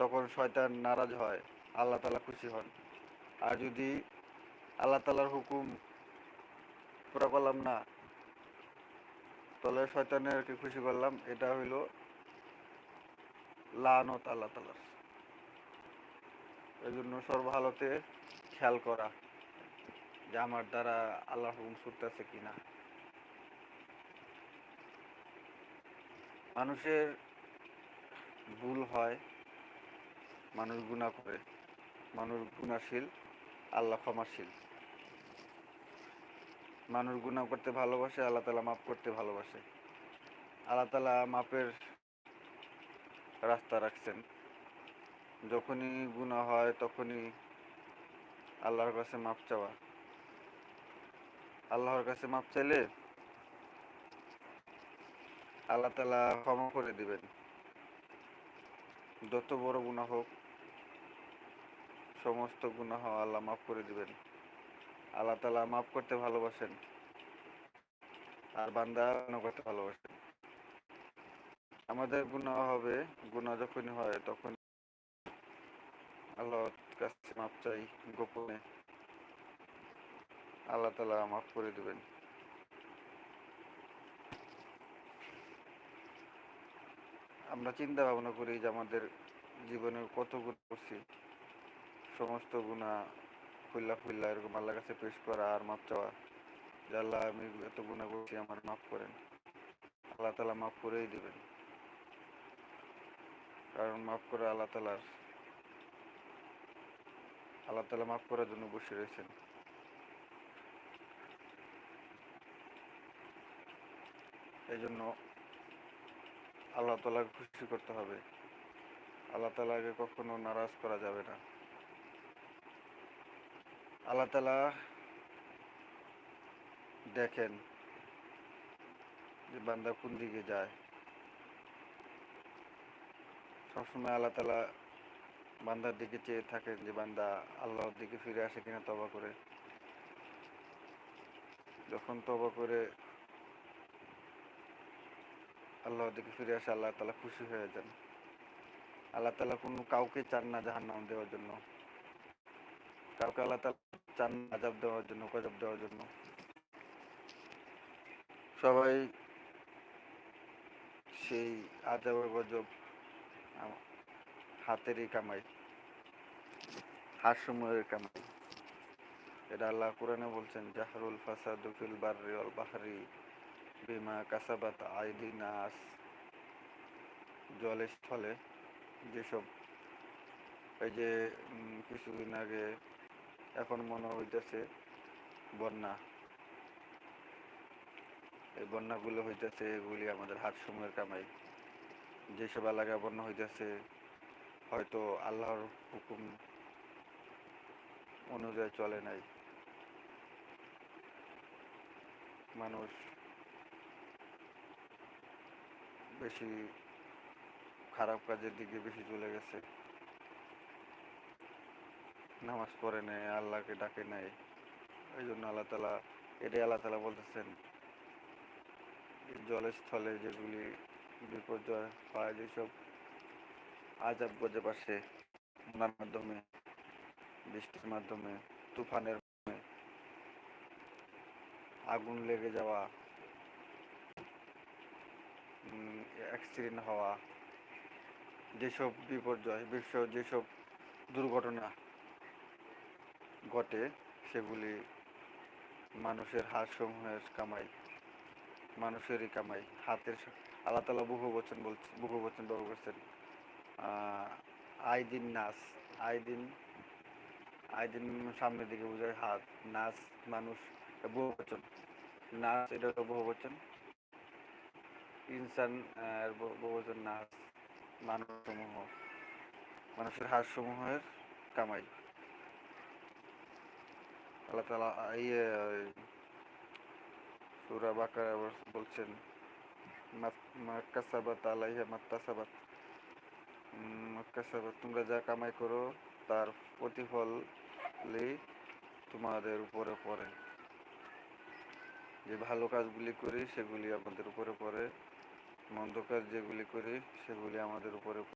তখন শয়তান নারাজ হয়, আল্লাহ তালা খুশি হন। আর যদি আল্লাহ তালার হুকুম পুরা করলাম না, তাহলে শয়তানেরকে খুশি করলাম, এটা হইল লানত আল্লাহ তালার এই জন্য সর্বহালতে খেয়াল করা যে আমার দ্বারা আল্লাহ হুকুম ছুটতেছে কিনা। মানুষের ভুল হয় মানুষ গুণা করে। মানুষ গুণাশীল আল্লাহ ক্ষমাশীল। মানুষ গুণা করতে ভালোবাসে, আল্লাহ তালা মাফ করতে ভালোবাসে। আল্লাহ তালা মাপের রাস্তা রাখছেন। যখনই গুণা হয়, তখনই আল্লাহর কাছে মাপ চাওয়া। আল্লাহর কাছে মাপ চাইলে আল্লাহ তালা ক্ষমা করে দিবেন। যত বড় গুণা হোক সমস্ত গুনাহ আল্লাহ মাফ করে দিবেন। আল্লাহ তালা মাফ করতে ভালোবাসেন। আর বান্দা করতে ভালোবাসেন। আমাদের গুনাহ হবে, গুনাহ যখনই হয় তখন আল্লাহর কাছে মাপ চাই, গোপনে। আল্লাহ তালা মাফ করে দিবেন। আমরা চিন্তা ভাবনা করি যে আমাদের জীবনে কত গুণ করছি। সমস্ত গুণা ফুল্লা ফুল্লা এরকম আল্লাহর কাছে পেশ করা আর মাপ চাওয়া। যে আল্লাহ আমি এত গুণা করছি, আমার মাফ করেন। আল্লাহ তালা মাফ করেই দিবেন। কারণ মাফ করে আল্লাহ তালার আল্লাহ তালা মাফ করার জন্য বসে রয়েছেন। এই জন্য আল্লাহ তালাকে খুশি করতে হবে। আল্লাহ তালাকে কখনো নারাজ করা যাবে না। আল্লাহ তালা দেখেন যে বান্দা কোন দিকে যায়। সবসময় আল্লাহ তালা বান্দার দিকে চেয়ে থাকেন যে বান্দা আল্লাহর দিকে ফিরে আসে কিনা তবা করে। যখন তবা করে আল্লাহর দিকে ফিরে আসে, আল্লাহ তালা খুশি হয়ে যান। আল্লাহ তালা কোনো কাউকে চান না জাহান নাম দেওয়ার জন্য। কাউকে আল্লাহ তালা চান আজাব দেওয়ার জন্য, গজব দেওয়ার জন্য। সবাই সেই আজাবের গজব হাতেরই কামাই হাত সময়ের কামাই। এটা আল্লাহ কোরআনে বলছেন, জাহরুল ফাসাদু ফিল বাররি ওয়াল বাহরি বিমা কাসাবাত আইদি নাস। জলে স্থলে যেসব এই যে কিছুদিন আগে এখন মনে হইতেছে বন্যা। এই বন্যাগুলো হইতেছে এগুলি আমাদের হাত সময়ের কামাই যেসব এলাকায় বন্যা হইতেছে, হয়তো আল্লাহর হুকুম অনুযায়ী চলে নাই। মানুষ বেশি খারাপ কাজের দিকে বেশি চলে গেছে। নামাজ পড়ে নেয়, আল্লাহকে ডাকে নেয়। এই জন্য আল্লাহ তালা এটাই আল্লাহ তালা বলতেছেন এই জলের স্থলে যেগুলি বিপর্যয় হয়, যেসব আজাব গজব পাশে বন্যার মাধ্যমে, বৃষ্টির মাধ্যমে, তুফানের আগুন লেগে যাওয়া অ্যাক্সিডেন্ট হওয়া, যেসব বিপর্যয় বিশ্ব যেসব দুর্ঘটনা ঘটে, সেগুলি মানুষের হাত সমূহের কামাই, মানুষেরই কামাই। হাতের আল্লাহ তালা বহু বচন বলছে, বহু বচন ব্যবহার করছেন। আইদিন নাস, আইদিন আইদিন সামনের দিকে বোঝায় হাত নাচ মানুষ, বহু বচন। নাচ এটা হলো বহু বচন। ইনসান বহু বচন নাচ মানুষ সমূহ মানুষের হাত সমূহের কামাই। আল্লাহ তালা ইয়ে সুরা বাকার বলছেন তোমরা যা কামাই করো, তার প্রতিফলই তোমাদের উপরে পড়ে। যে ভালো কাজগুলি করি, সেগুলি আমাদের উপরে পড়ে। মন্দ কাজ যেগুলি করি, সেগুলি আমাদের উপরে